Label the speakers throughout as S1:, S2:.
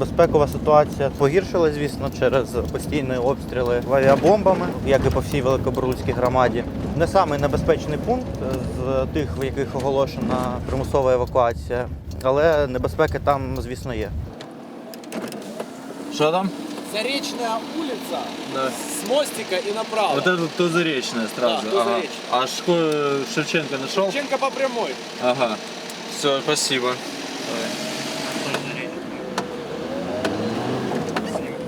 S1: Безпекова ситуація погіршила, звісно, через постійні обстріли авіабомбами, як і по всій Великобурлуцькій громаді. Не самий небезпечний пункт з тих, в яких оголошена примусова евакуація, але небезпеки там, звісно, є.
S2: Что там?
S3: Заречная улица
S2: Да.
S3: с мостика и направо.
S2: Вот это то заречное сразу.
S3: Да,
S2: ага.
S3: Тузаречное.
S2: А Шко... Шевченко нашел?
S3: Шевченко по прямой.
S2: Ага. Все, спасибо.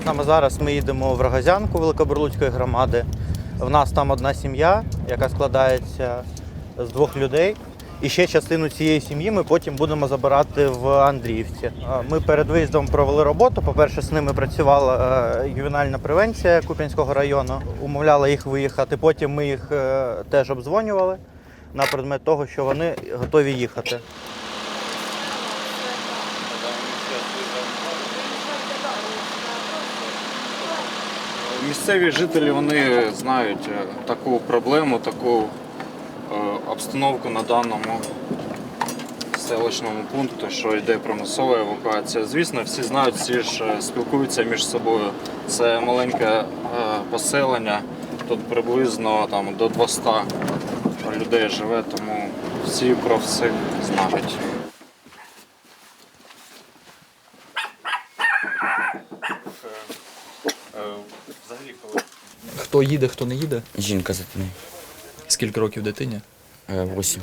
S1: Саме зараз ми їдемо в Рогозянку Великобурлуцької громади. В нас там одна сім'я, яка складається з двох людей. І ще частину цієї сім'ї ми потім будемо забирати в Андріївці. Ми перед виїздом провели роботу. По-перше, з ними працювала е, ювенальна превенція Куп'янського району, умовляла їх виїхати. Потім ми їх е, теж обдзвонювали на предмет того, що вони готові їхати.
S2: Місцеві жителі вони знають е, таку проблему, таку е, обстановку на даному селищному пункту, що йде примусова евакуація. Звісно, всі знають, всі ж е, спілкуються між собою. Це маленьке поселення, тут приблизно там, до 200 людей живе, тому всі про все знають.
S4: Хто їде, хто не їде?
S5: Жінка за мною.
S4: Скільки років дитині?
S5: Е, Восім.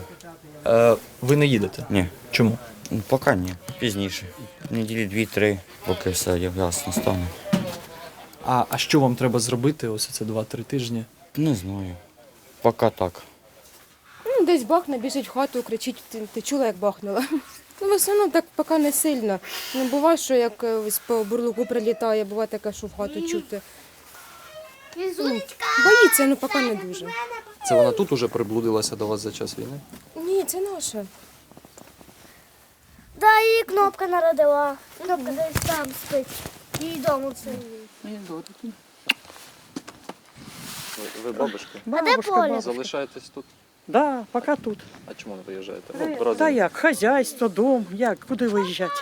S4: Е, ви не їдете.
S5: Ні.
S4: Чому?
S5: Ну, Поки ні. Пізніше. Неділі дві-три, поки все ясно стане.
S4: А, а що вам треба зробити ось це 2-3 тижні?
S5: Не знаю. Поки так.
S6: Ну, десь бахне, біжить в хату, кричить, ти, ти чула, як бахнула. Ну, в основному так поки не сильно. Ну, буває, що як е, ось по бурлуку прилітає, буває таке, що в хату чути. Ну, боїться, ну поки не дуже.
S4: Це вона тут уже приблудилася до вас за час війни?
S6: Ні, це наше.
S7: Да, її кнопка народила. Кнопка десь там спить. Її дому це.
S4: Ви бабушка.
S7: А де Поля?
S4: Залишаєтесь тут?
S8: Да, поки тут.
S4: А чому не виїжджаєте? Ну,
S8: Та як, хазяйство, дом, як, куди виїжджати?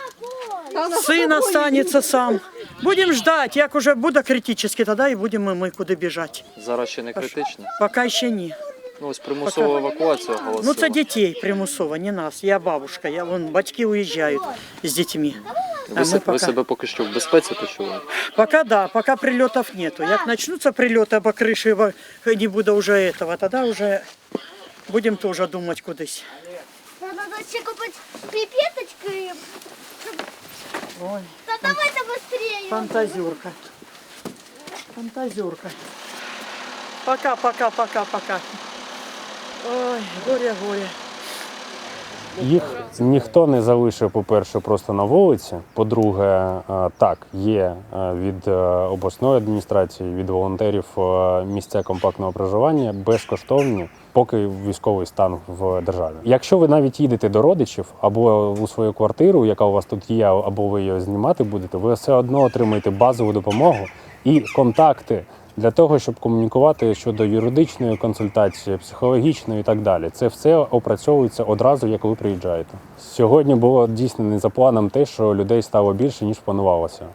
S8: Син останеться сам. Будемо ждати, як уже буде критично, тоді і будемо ми куди біжати.
S4: Зараз ще не критично.
S8: Поки ще ні.
S4: Ну ось примусова евакуація оголосила.
S8: Ну це дітей примусово, не нас. Я бабушка, я вон батьки уїжджають з дітьми.
S4: ви,
S8: ми
S4: се- ви
S8: поки,
S4: себе поки що в безпеці почуваєте?
S8: поки да, поки прильотів нету. Як почнуться прильоти по криші, бо не буде вже этого, тоді вже будемо теж думати кудись.
S7: Треба ще купити піпеточки.
S8: Ой.
S7: давай-то быстрее.
S8: Фантазерка. Фантазерка. Пока, пока, пока, пока. Ой, горе, горе.
S9: Їх ніхто не залишив, по-перше, просто на вулиці. По-друге, е, так, є е, від е, обласної адміністрації, від волонтерів місця компактного проживання безкоштовні, поки військовий стан в державі. Якщо ви навіть їдете до родичів або у свою квартиру, яка у вас тут є, або ви її знімати будете, ви все одно отримаєте базову допомогу і контакти для того, щоб комунікувати щодо юридичної консультації, психологічної і так далі. Це все опрацьовується одразу, як ви приїжджаєте. Сьогодні було дійсно не за планом те, що людей стало більше ніж планувалося.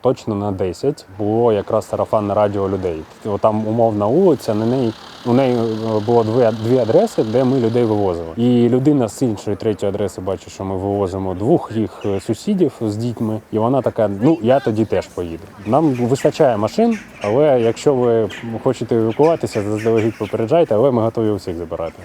S9: Точно на 10 було якраз сарафанне радіо людей. Там умовна вулиця, на неї у неї е, було дві дві адреси, де ми людей вивозили. І людина з іншої третьої адреси бачить, що ми вивозимо двох їх е, сусідів з дітьми. І вона така: ну я тоді теж поїду. Нам вистачає машин, але якщо ви хочете евакуватися, заздалегідь попереджайте, але ми готові усіх забирати.